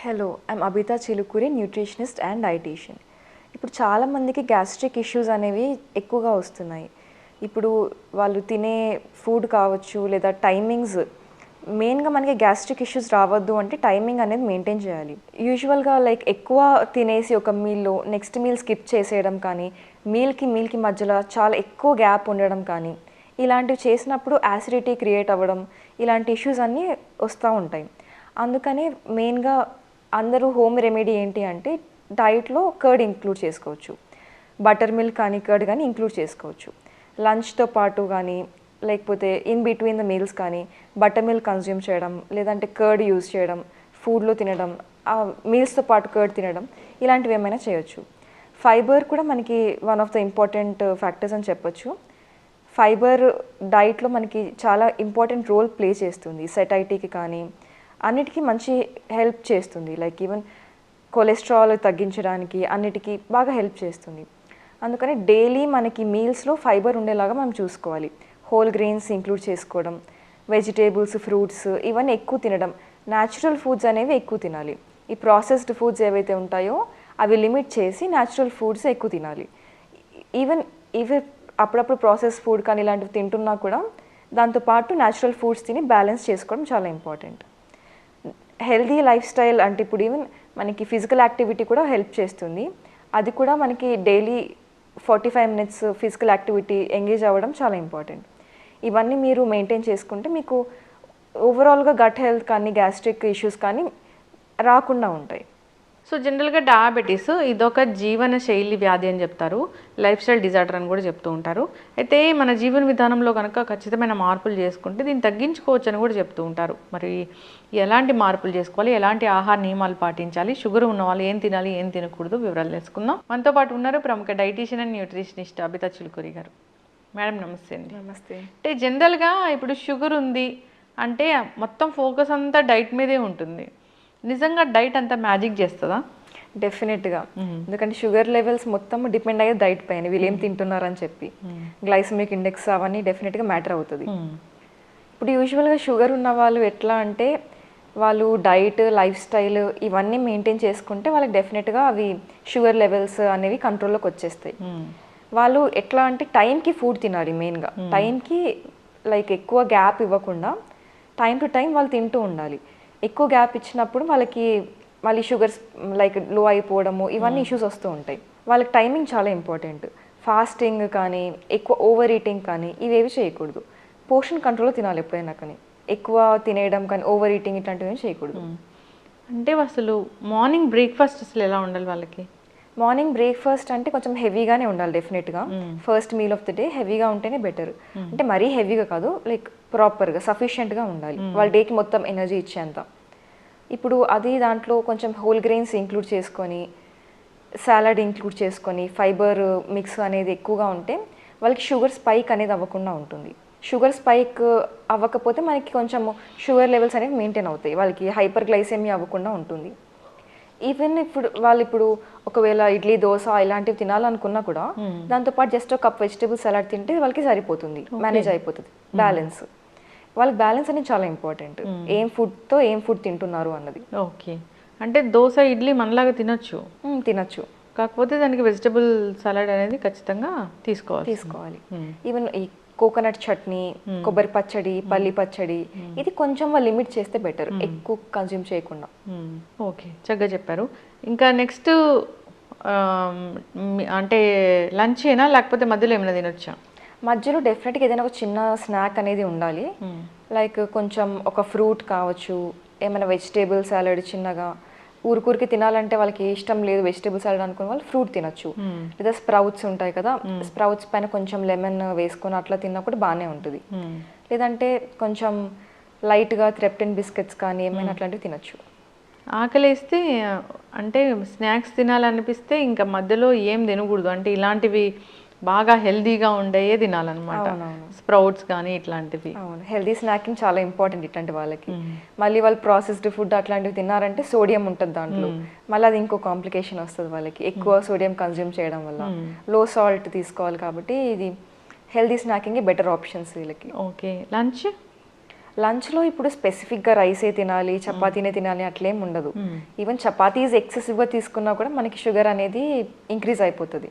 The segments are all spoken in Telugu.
Hello I'm Abitha Chilukuri nutritionist and dietician ఇప్పుడు చాలామందికి గ్యాస్ట్రిక్ ఇష్యూస్ అనేవి ఎక్కువగా వస్తున్నాయి. ఇప్పుడు వాళ్ళు తినే ఫుడ్ కావచ్చు లేదా టైమింగ్స్ మెయిన్గా మనకి గ్యాస్ట్రిక్ ఇష్యూస్ రావద్దు అంటే టైమింగ్ అనేది మెయింటైన్ చేయాలి. యూజువల్గా లైక్ ఎక్కువ తినేసి ఒక మీల్లో నెక్స్ట్ మీల్ స్కిప్ చేసేయడం కానీ మీల్కి మీల్కి మధ్యలో చాలా ఎక్కువ గ్యాప్ ఉండడం కానీ ఇలాంటివి చేసినప్పుడు యాసిడిటీ క్రియేట్ అవ్వడం ఇలాంటి ఇష్యూస్ అన్నీ వస్తూ ఉంటాయి. అందుకనే మెయిన్గా అందరూ హోమ్ రెమెడీ ఏంటి అంటే డైట్లో కర్డ్ ఇంక్లూడ్ చేసుకోవచ్చు. బటర్ మిల్క్ కానీ కర్డ్ కానీ ఇంక్లూడ్ చేసుకోవచ్చు. లంచ్తో పాటు కానీ లేకపోతే ఇన్ బిట్వీన్ ద మీల్స్ కానీ బటర్ మిల్క్ కన్జ్యూమ్ చేయడం లేదంటే కర్డ్ యూజ్ చేయడం ఫుడ్లో తినడం ఆ మీల్స్తో పాటు కర్డ్ తినడం ఇలాంటివి ఏమైనా చేయొచ్చు. ఫైబర్ కూడా మనకి one of the important factors అని చెప్పొచ్చు. ఫైబర్ డైట్లో మనకి చాలా ఇంపార్టెంట్ రోల్ ప్లే చేస్తుంది. సెటైటీకి కానీ అన్నిటికీ మంచి హెల్ప్ చేస్తుంది. లైక్ ఈవెన్ కొలెస్ట్రాల్ తగ్గించడానికి అన్నిటికీ బాగా హెల్ప్ చేస్తుంది. అందుకని డైలీ మనకి మీల్స్లో ఫైబర్ ఉండేలాగా మనం చూసుకోవాలి. హోల్ గ్రెయిన్స్ ఇంక్లూడ్ చేసుకోవడం వెజిటేబుల్స్ ఫ్రూట్స్ ఇవన్నీ ఎక్కువ తినడం న్యాచురల్ ఫుడ్స్ అనేవి ఎక్కువ తినాలి. ఈ ప్రాసెస్డ్ ఫుడ్స్ ఏవైతే ఉంటాయో అవి లిమిట్ చేసి న్యాచురల్ ఫుడ్స్ ఎక్కువ తినాలి. ఈవెన్ ఇవి అప్పుడప్పుడు ప్రాసెస్ ఫుడ్ కానీ ఇలాంటివి తింటున్నా కూడా దాంతోపాటు న్యాచురల్ ఫుడ్స్ తిని బ్యాలెన్స్ చేసుకోవడం చాలా ఇంపార్టెంట్. హెల్దీ లైఫ్ స్టైల్ అంటే ఇప్పుడు ఈవెన్ మనకి ఫిజికల్ యాక్టివిటీ కూడా హెల్ప్ చేస్తుంది. అది కూడా మనకి daily forty five minutes physical activity engage అవ్వడం చాలా ఇంపార్టెంట్. ఇవన్నీ మీరు మెయింటైన్ చేసుకుంటే మీకు ఓవరాల్గా గట్ హెల్త్ కానీ గ్యాస్ట్రిక్ ఇష్యూస్ కానీ రాకుండా ఉంటాయి. సో జనరల్గా డయాబెటీస్ ఇదొక జీవన శైలి వ్యాధి అని చెప్తారు. లైఫ్ స్టైల్ డిజార్డర్ అని కూడా చెప్తూ ఉంటారు. అయితే మన జీవన విధానంలో కనుక ఖచ్చితమైన మార్పులు చేసుకుంటే దీన్ని తగ్గించుకోవచ్చు అని కూడా చెప్తూ ఉంటారు. మరి ఎలాంటి మార్పులు చేసుకోవాలి? ఎలాంటి ఆహార నియమాలు పాటించాలి? షుగర్ ఉన్న వాళ్ళు ఏం తినాలి? ఏం తినకూడదు? వివరాలు తెలుసుకుందాం. మనతో పాటు ఉన్నారు ప్రముఖ dietician and nutritionist Abitha Chilukuri గారు. మేడం నమస్తే అండి. నమస్తే. అంటే జనరల్గా ఇప్పుడు షుగర్ ఉంది అంటే మొత్తం ఫోకస్ అంతా డైట్ మీదే ఉంటుంది. నిజంగా డైట్ అంతా మ్యాజిక్ చేస్తుందా? డెఫినెట్గా. ఎందుకంటే షుగర్ లెవెల్స్ మొత్తం డిపెండ్ అయ్యే డైట్ పైన వీళ్ళు ఏం తింటున్నారని చెప్పి. గ్లైసమిక్ ఇండెక్స్ అవన్నీ డెఫినెట్గా మ్యాటర్ అవుతుంది. ఇప్పుడు యూజువల్గా షుగర్ ఉన్న వాళ్ళు ఎట్లా అంటే వాళ్ళు డైట్ లైఫ్ స్టైల్ ఇవన్నీ మెయింటైన్ చేసుకుంటే వాళ్ళకి డెఫినెట్గా అవి షుగర్ లెవెల్స్ అనేవి కంట్రోల్లోకి వచ్చేస్తాయి. వాళ్ళు ఎట్లా అంటే టైంకి ఫుడ్ తినాలి మెయిన్గా. టైంకి లైక్ ఎక్కువ గ్యాప్ ఇవ్వకుండా టైం టు టైం వాళ్ళు తింటూ ఉండాలి. ఎక్కువ గ్యాప్ ఇచ్చినప్పుడు వాళ్ళకి మళ్ళీ షుగర్స్ లైక్లో అయిపోవడము ఇవన్నీ ఇష్యూస్ వస్తూ ఉంటాయి. వాళ్ళకి టైమింగ్ చాలా ఇంపార్టెంట్ ఫాస్టింగ్ కానీ ఎక్కువ ఓవర్ ఈటింగ్ కానీ ఇవేవి చేయకూడదు. పోర్షన్ కంట్రోల్లో తినాలి ఎప్పుడైనా కానీ. ఎక్కువ తినేయడం కానీ ఓవర్ ఈటింగ్ ఇట్లాంటివి చేయకూడదు. అంటే అసలు మార్నింగ్ బ్రేక్ఫాస్ట్ అసలు ఎలా ఉండాలి వాళ్ళకి? మార్నింగ్ బ్రేక్ఫాస్ట్ అంటే కొంచెం హెవీగానే ఉండాలి డెఫినెట్గా first meal of the day హెవీగా ఉంటేనే బెటర్ అంటే మరీ హెవీగా కాదు లైక్ ప్రాపర్గా సఫిషియెంట్గా ఉండాలి. వాళ్ళ డేకి మొత్తం ఎనర్జీ ఇచ్చేంత. ఇప్పుడు అది దాంట్లో కొంచెం హోల్ గ్రెయిన్స్ ఇంక్లూడ్ చేసుకొని సాలడ్ ఇంక్లూడ్ చేసుకొని ఫైబర్ మిక్స్ అనేది ఎక్కువగా ఉంటే వాళ్ళకి షుగర్ స్పైక్ అనేది అవ్వకుండా ఉంటుంది. షుగర్ స్పైక్ అవ్వకపోతే మనకి కొంచెం షుగర్ లెవెల్స్ అనేవి మెయింటైన్ అవుతాయి. వాళ్ళకి హైపర్ గ్లైసెమీ అవ్వకుండా ఉంటుంది. ఈవెన్ ఇప్పుడు వాళ్ళు ఇప్పుడు ఒకవేళ ఇడ్లీ దోశ ఇలాంటివి తినాలనుకున్నా కూడా దాంతోపాటు జస్ట్ ఒక కప్ వెజిటేబుల్ సలాడ్ తింటే వాళ్ళకి సరిపోతుంది. మేనేజ్ అయిపోతుంది. బ్యాలెన్స్ వాళ్ళకి బ్యాలెన్స్ అనేది చాలా ఇంపార్టెంట్. ఏం ఫుడ్తో ఏం ఫుడ్ తింటున్నారు అన్నది. ఓకే. అంటే దోశ ఇడ్లీ మనలాగా తినొచ్చు. మ్మ్, తినొచ్చు. కాకపోతే దానికి వెజిటబుల్ సలాడ్ అనేది ఖచ్చితంగా తీసుకోవాలి. తీసుకోవాలి ఈవెన్ ఈ కోకోనట్ చట్నీ కొబ్బరి పచ్చడి పల్లి పచ్చడి ఇది కొంచెం లిమిట్ చేస్తే బెటర్. ఎక్కువ కన్జ్యూమ్ చేయకుండా. ఓకే. చక్కగా చెప్పారు. ఇంకా నెక్స్ట్ అంటే లంచ్ అయినా లేకపోతే మధ్యలో ఏమైనా తినొచ్చా? మధ్యలో డెఫినెట్గా ఏదైనా ఒక చిన్న స్నాక్ అనేది ఉండాలి. లైక్ కొంచెం ఒక ఫ్రూట్ కావచ్చు ఏమైనా వెజిటేబుల్ సాలడ్ చిన్నగా ఊరికూరికి తినాలంటే వాళ్ళకి ఇష్టం లేదు వెజిటేబుల్ సాలడ్ అనుకున్న వాళ్ళు ఫ్రూట్ తినొచ్చు. లేదా స్ప్రౌట్స్ ఉంటాయి కదా స్ప్రౌట్స్ పైన కొంచెం లెమన్ వేసుకొని అట్లా తిన్నా కూడా బాగానే ఉంటుంది లేదంటే కొంచెం లైట్గా థ్రెప్టిన్ బిస్కెట్స్ కానీ ఏమైనా అట్లాంటివి తినొచ్చు. ఆకలేస్తే అంటే స్నాక్స్ తినాలనిపిస్తే ఇంకా మధ్యలో ఏం తినకూడదు. అంటే ఇలాంటివి బాగా హెల్దీగా ఉండేయే తినాలన్నమాట. స్ప్రౌట్స్ కానీ ఇట్లాంటివి. అవును. హెల్దీ స్నాకింగ్ చాలా ఇంపార్టెంట్ ఇట్లాంటి వాళ్ళకి. మళ్ళీ వాళ్ళు ప్రాసెస్డ్ ఫుడ్ అట్లాంటివి తిన్నారంటే సోడియం ఉంటుంది దాంట్లో. మళ్ళీ అది ఇంకో కాంప్లికేషన్ వస్తుంది వాళ్ళకి. ఎక్కువ సోడియం కన్జ్యూమ్ చేయడం వల్ల. లో సాల్ట్ తీసుకోవాలి కాబట్టి ఇది హెల్దీ స్నాకింగ్ బెటర్ ఆప్షన్స్ వీళ్ళకి. ఓకే. లంచ్? లంచ్లో ఇప్పుడు స్పెసిఫిక్గా రైసే తినాలి చపాతీనే తినాలి అట్లేం ఉండదు. ఈవెన్ చపాతీస్ ఎక్సెసివ్గా తీసుకున్నా కూడా మనకి షుగర్ అనేది ఇంక్రీజ్ అయిపోతుంది.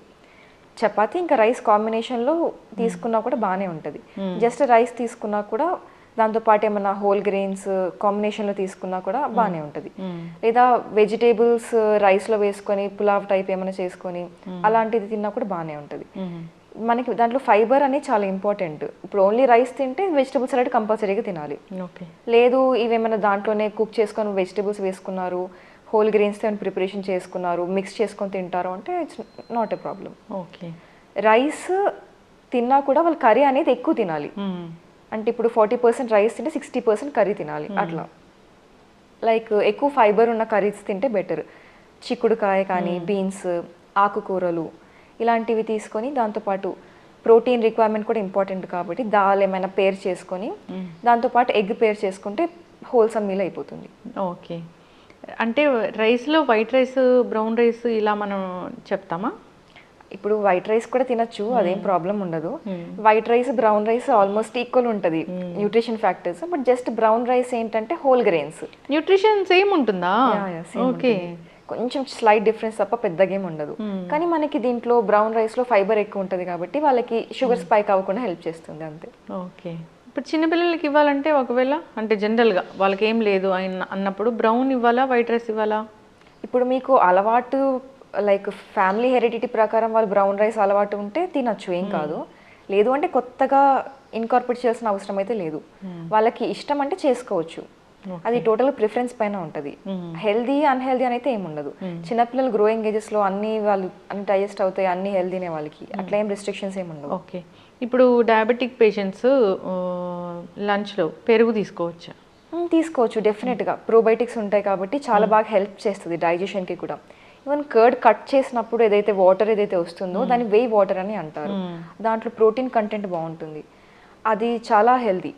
చపాతీ ఇంకా రైస్ కాంబినేషన్లో తీసుకున్నా కూడా బాగానే ఉంటుంది. జస్ట్ రైస్ తీసుకున్నా కూడా దాంతోపాటు ఏమన్నా హోల్ గ్రెయిన్స్ కాంబినేషన్లో తీసుకున్నా కూడా బాగానే ఉంటుంది. లేదా వెజిటేబుల్స్ రైస్లో వేసుకొని పులావ్ టైప్ ఏమైనా చేసుకొని అలాంటిది తిన్నా కూడా బాగానే ఉంటుంది. మనకి దాంట్లో ఫైబర్ అనేది చాలా ఇంపార్టెంట్. ఇప్పుడు ఓన్లీ రైస్ తింటే వెజిటబుల్స్ అనేది కంపల్సరీగా తినాలి. లేదు ఇవేమైనా దాంట్లోనే కుక్ చేసుకొని వెజిటబుల్స్ వేసుకున్నారు హోల్ గ్రెయిన్స్తో ప్రిపరేషన్ చేసుకున్నారు మిక్స్ చేసుకొని తింటారు అంటే it's not a problem okay rice తిన్నా కూడా వాళ్ళు కర్రీ అనేది ఎక్కువ తినాలి. అంటే ఇప్పుడు ఫార్టీ పర్సెంట్ రైస్ తింటే సిక్స్టీ పర్సెంట్ కర్రీ తినాలి అట్లా. లైక్ ఎక్కువ ఫైబర్ ఉన్న కర్రీస్ తింటే బెటర్ చిక్కుడుకాయ కానీ బీన్స్ ఆకుకూరలు ఇలాంటివి తీసుకొని దాంతోపాటు ప్రోటీన్ రిక్వైర్మెంట్ కూడా ఇంపార్టెంట్ కాబట్టి దాల్ ఏమైనా పేర్ చేసుకొని దాంతోపాటు ఎగ్ పేర్ చేసుకుంటే హోల్సమ్ మీల్ అయిపోతుంది. ఓకే అంటే రైస్లో వైట్ రైస్ బ్రౌన్ రైస్ ఇలా మనం చెప్తామా? ఇప్పుడు వైట్ రైస్ కూడా తినచ్చు అదేం ప్రాబ్లం ఉండదు. White rice brown rice almost equal ఉంటుంది nutrition factors. But just brown rice ఏంటంటే హోల్ గ్రెయిన్స్. న్యూట్రిషన్ సేమ్ ఉంటుందా? ఓకే కొంచెం స్లైట్ డిఫరెన్స్ తప్ప పెద్దగా ఉండదు. కానీ మనకి దీంట్లో బ్రౌన్ రైస్లో ఫైబర్ ఎక్కువ ఉంటుంది కాబట్టి వాళ్ళకి షుగర్ స్పైక్ అవ్వకుండా హెల్ప్ చేస్తుంది అంతే. ఓకే ఇప్పుడు చిన్నపిల్లలకి ఇవ్వాలంటే ఒకవేళ అంటే జనరల్గా వాళ్ళకి ఏం లేదు అన్న అన్నప్పుడు బ్రౌన్ ఇవ్వాలా వైట్ రైస్ ఇవ్వాలా? ఇప్పుడు మీకు అలవాటు లైక్ ఫ్యామిలీ హెరిడిటీ ప్రకారం వాళ్ళు బ్రౌన్ రైస్ అలవాటు ఉంటే తినచ్చు ఏం కాదు. లేదు అంటే కొత్తగా ఇన్కార్పొరేట్ చేయాల్సిన అవసరం అయితే లేదు. వాళ్ళకి ఇష్టం అంటే చేసుకోవచ్చు. అది టోటల్ ప్రిఫరెన్స్ పైన ఉంటుంది. హెల్దీ అన్హెల్దీ అని అయితే ఏమి ఉండదు చిన్నపిల్లలు గ్రోయింగ్ ఏజెస్లో అన్ని వాళ్ళు అన్ని డైజెస్ట్ అవుతాయి అన్ని హెల్దీనే వాళ్ళకి. అట్లా ఏం రెస్ట్రిక్షన్స్ ఏమి ఉండవు. ఓకే ఇప్పుడు డయాబెటిక్ పేషెంట్స్ లంచ్లో పెరుగు తీసుకోవచ్చా? తీసుకోవచ్చు డెఫినెట్గా ప్రోబయోటిక్స్ ఉంటాయి కాబట్టి చాలా బాగా హెల్ప్ చేస్తుంది డైజెషన్కి కూడా. ఈవెన్ కర్డ్ కట్ చేసినప్పుడు ఏదైతే వాటర్ ఏదైతే వస్తుందో దాన్ని వేయి వాటర్ అని అంటారు. దాంట్లో ప్రోటీన్ కంటెంట్ బాగుంటుంది. అది చాలా హెల్దీ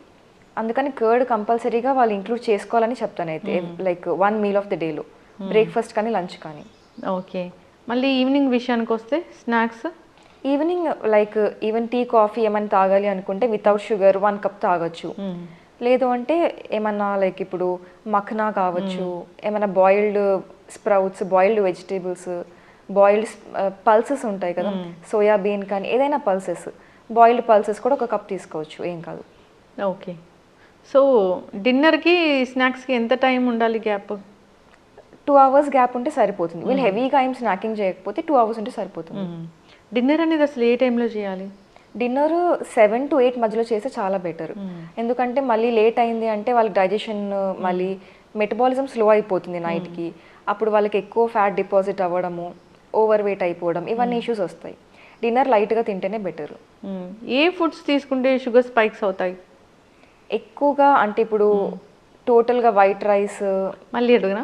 అందుకని కర్డ్ కంపల్సరీగా వాళ్ళు ఇంక్లూడ్ చేసుకోవాలని చెప్తాను అయితే like one meal of the డేలో బ్రేక్ఫాస్ట్ కానీ లంచ్ కానీ. ఓకే మళ్ళీ ఈవినింగ్ విషయానికి వస్తే snacks evening like even tea coffee ఏమైనా తాగాలి అనుకుంటే వితౌట్ షుగర్ వన్ కప్ తాగొచ్చు. లేదు అంటే ఏమన్నా లైక్ ఇప్పుడు మఖనా కావచ్చు ఏమైనా boiled sprouts boiled vegetables boiled pulses ఉంటాయి కదా. సోయాబీన్ కానీ ఏదైనా పల్సెస్ బాయిల్డ్ పల్సెస్ కూడా ఒక కప్ తీసుకోవచ్చు ఏం కాదు. ఓకే సో డిన్నర్కి స్నాక్స్కి ఎంత టైం ఉండాలి గ్యాప్ టూ అవర్స్ గ్యాప్ ఉంటే సరిపోతుంది. వీళ్ళు హెవీగా ఏం స్నాకింగ్ చేయకపోతే టూ అవర్స్ ఉంటే సరిపోతుంది. డిన్నర్ అనేది అసలు ఏ టైంలో చేయాలి? డిన్నర్ సెవెన్ టు ఎయిట్ మధ్యలో చేస్తే చాలా బెటర్ ఎందుకంటే మళ్ళీ లేట్ అయింది అంటే వాళ్ళకి డైజెషన్ మళ్ళీ మెటబాలిజం స్లో అయిపోతుంది నైట్కి అప్పుడు వాళ్ళకి ఎక్కువ ఫ్యాట్ డిపాజిట్ అవ్వడము ఓవర్ వెయిట్ అయిపోవడం ఇవన్నీ ఇష్యూస్ వస్తాయి. డిన్నర్ లైట్గా తింటేనే బెటర్. ఏ ఫుడ్స్ తీసుకుంటే షుగర్ స్పైక్స్ అవుతాయి? ఎక్కువగా అంటే ఇప్పుడు టోటల్గా వైట్ రైస్. మళ్ళీ అడుగునా.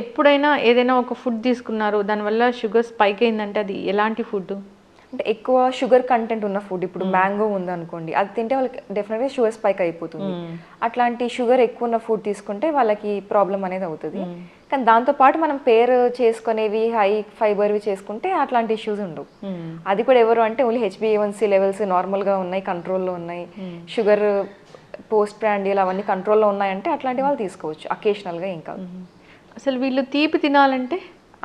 ఎప్పుడైనా ఏదైనా ఒక ఫుడ్ తీసుకున్నారు దానివల్ల షుగర్ స్పైక్ అయిందంటే అది ఎలాంటి ఫుడ్? అంటే ఎక్కువ షుగర్ కంటెంట్ ఉన్న ఫుడ్ ఇప్పుడు మ్యాంగో ఉందనుకోండి అది తింటే వాళ్ళకి డెఫినెట్గా షుగర్ స్పైక్ అయిపోతుంది. అట్లాంటి షుగర్ ఎక్కువ ఉన్న ఫుడ్ తీసుకుంటే వాళ్ళకి ప్రాబ్లం అనేది అవుతుంది. కానీ దాంతోపాటు మనం పేర్ చేసుకునేవి హై ఫైబర్వి చేసుకుంటే అట్లాంటి ఇష్యూస్ ఉండవు. అది కూడా ఎవరు అంటే ఓన్లీ హెచ్బిఏవన్సీ లెవెల్స్ నార్మల్గా ఉన్నాయి కంట్రోల్లో ఉన్నాయి. షుగర్ పోస్ట్ బ్రాండీలు అవన్నీ కంట్రోల్లో ఉన్నాయంటే అట్లాంటి వాళ్ళు తీసుకోవచ్చు. అకేషనల్గా ఇంకా అసలు వీళ్ళు తీపి తినాలంటే?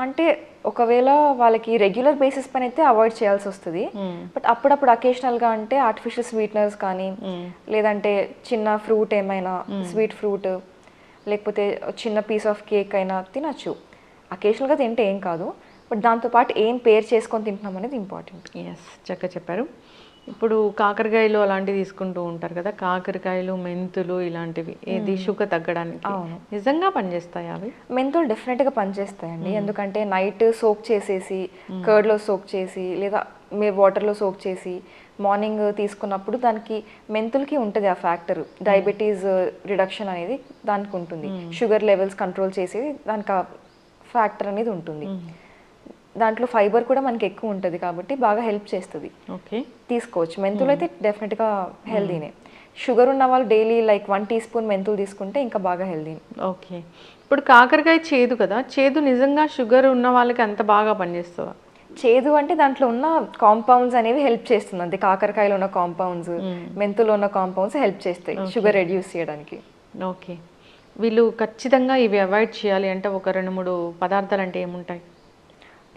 అంటే ఒకవేళ వాళ్ళకి రెగ్యులర్ బేసిస్ పైన అయితే అవాయిడ్ చేయాల్సి వస్తుంది. బట్ అప్పుడప్పుడు అకేషనల్గా అంటే ఆర్టిఫిషియల్ స్వీట్నర్స్ కానీ లేదంటే చిన్న ఫ్రూట్ ఏమైనా స్వీట్ ఫ్రూట్ లేకపోతే చిన్న పీస్ ఆఫ్ కేక్ అయినా తినచ్చు. అకేషనల్గా తింటే ఏం కాదు. బట్ దాంతోపాటు ఏం పేర్ చేసుకొని తింటున్నాం అనేది ఇంపార్టెంట్ ఎస్ చక్కగా చెప్పారు. ఇప్పుడు కాకరకాయలు అలాంటివి తీసుకుంటూ ఉంటారు కదా కాకరకాయలు మెంతులు ఇలాంటివి. ఏది షుగర్ తగ్గడానికి నిజంగా పనిచేస్తాయి అవి? మెంతులు డెఫినెట్గా పనిచేస్తాయండి. ఎందుకంటే నైట్ సోక్ చేసేసి కర్డ్లో సోక్ చేసి లేదా మీ వాటర్లో సోక్ చేసి మార్నింగ్ తీసుకున్నప్పుడు దానికి మెంతులకి ఉంటుంది ఆ ఫ్యాక్టర్. డయాబెటీస్ రిడక్షన్ అనేది దానికి ఉంటుంది. షుగర్ లెవెల్స్ కంట్రోల్ చేసేది దానికి ఆ ఫ్యాక్టర్ అనేది ఉంటుంది. దాంట్లో ఫైబర్ కూడా మనకి ఎక్కువ ఉంటుంది కాబట్టి బాగా హెల్ప్ చేస్తుంది. ఓకే. తీసుకోవచ్చు. మెంతులు అయితే డెఫినెట్గా హెల్దీనే షుగర్ ఉన్న వాళ్ళు daily like one teaspoon మెంతులు తీసుకుంటే ఇంకా బాగా హెల్దీ ఓకే. ఇప్పుడు కాకరకాయ చేదు కదా? చేదు నిజంగా షుగర్ ఉన్న వాళ్ళకి అంత బాగా పనిచేస్తుందా? చేదు అంటే దాంట్లో ఉన్న కాంపౌండ్స్ అనేవి హెల్ప్ చేస్తుంది. అంతే కాకరకాయలో ఉన్న కాంపౌండ్స్ మెంతులో ఉన్న కాంపౌండ్స్ హెల్ప్ చేస్తాయి షుగర్ రెడ్యూస్ చేయడానికి. ఓకే వీళ్ళు ఖచ్చితంగా ఇవి అవాయిడ్ చేయాలి అంటే ఒక రెండు మూడు పదార్థాలు అంటే ఏముంటాయి?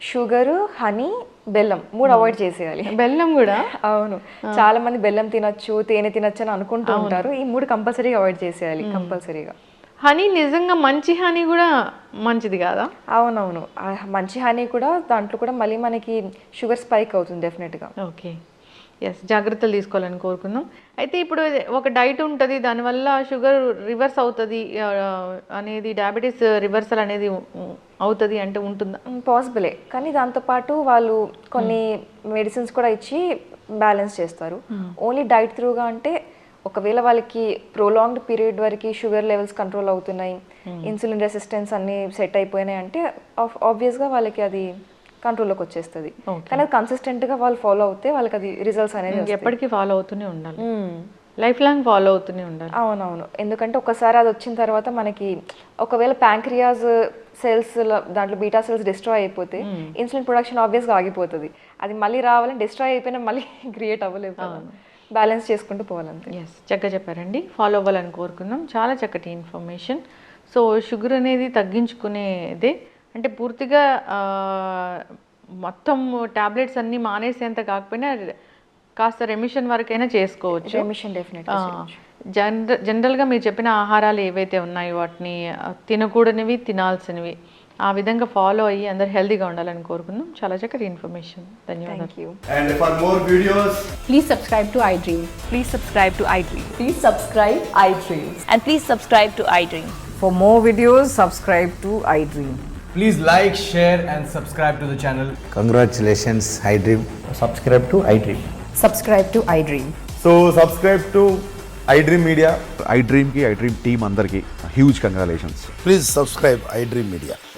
షుగర్ హనీ బెల్లం మూడు అవాయిడ్ చేసేయాలి. బెల్లం కూడా? అవును. చాలా మంది బెల్లం తినొచ్చు తేనె తినొచ్చు అని అనుకుంటూ ఉంటారు. ఈ మూడు కంపల్సరీగా అవాయిడ్ చేసేయాలి కంపల్సరీగా హనీ నిజంగా మంచి హనీ కూడా మంచిది కాదా? అవునవును. మంచి హనీ కూడా దాంట్లో కూడా మళ్ళీ మనకి షుగర్ స్పైక్ అవుతుంది డెఫినెట్గా. ఓకే. ఎస్ జాగ్రత్తలు తీసుకోవాలని కోరుకుందాం. అయితే ఇప్పుడు ఒక డైట్ ఉంటుంది దానివల్ల షుగర్ రివర్స్ అవుతుంది అనేది డయాబెటీస్ రివర్సల్ అనేది అవుతుంది అంటే ఉంటుందా? పాసిబులే. కానీ దాంతోపాటు వాళ్ళు కొన్ని మెడిసిన్స్ కూడా ఇచ్చి బ్యాలెన్స్ చేస్తారు. ఓన్లీ డైట్ త్రూగా అంటే ఒకవేళ వాళ్ళకి ప్రోలాంగ్డ్ పీరియడ్ వరకు షుగర్ లెవెల్స్ కంట్రోల్ అవుతున్నాయి ఇన్సులిన్ రెసిస్టెన్స్ అన్ని సెట్ అయిపోయినాయి అంటే ఆబ్వియస్గా వాళ్ళకి అది కంట్రోల్లోకి వచ్చేస్తుంది. కానీ అది కన్సిస్టెంట్గా వాళ్ళు ఫాలో అవుతే వాళ్ళకి అది రిజల్ట్స్ అనేది. ఎప్పటికీ ఫాలో అవుతూనే ఉండాలి. లైఫ్ లాంగ్ ఫాలో అవుతూనే ఉండాలి. అవునవును. ఎందుకంటే ఒకసారి అది వచ్చిన తర్వాత మనకి ఒకవేళ ప్యాంక్రియాస్ సెల్స్ దాంట్లో బీటా సెల్స్ డిస్ట్రాయ్ అయిపోతే ఇన్సులిన్ ప్రొడక్షన్ ఆబ్వియస్గా ఆగిపోతుంది. అది మళ్ళీ రావాలని డిస్ట్రాయ్ అయిపోయినా మళ్ళీ క్రియేట్ అవ్వలేదు బ్యాలెన్స్ చేసుకుంటూ పోవాలంతే. ఎస్ చక్కగా చెప్పారండి. ఫాలో అవ్వాలని కోరుకుందాం చాలా చక్కటి ఇన్ఫర్మేషన్ సో షుగర్ అనేది తగ్గించుకునేదే. అంటే పూర్తిగా మొత్తం టాబ్లెట్స్ అన్నీ మానేసేంత కాకపోయినా కాస్త రెమిషన్ వరకైనా చేసుకోవచ్చు. రెమిషన్ డెఫినెట్ జనర జనరల్గా మీరు చెప్పిన ఆహారాలు ఏవైతే ఉన్నాయో వాటిని తినకూడనివి తినాల్సినవి. ఆ విధంగా ఫాలో అయ్యి అందరు హెల్తీగా ఉండాలని కోరుకుందాం చాలా చక్కటి ఇన్ఫర్మేషన్ ధన్యవాదాలు Please subscribe to iDream. Please subscribe to iDream. Please subscribe iDream. And please subscribe to iDream. For more videos, subscribe to iDream. please like, share, and subscribe to the channel. Congratulations, iDream. subscribe to iDream. Subscribe to iDream. So subscribe to iDream Media. I డ్రీమ్కి I Dream team అందరికీ huge congratulations Please subscribe iDream Media.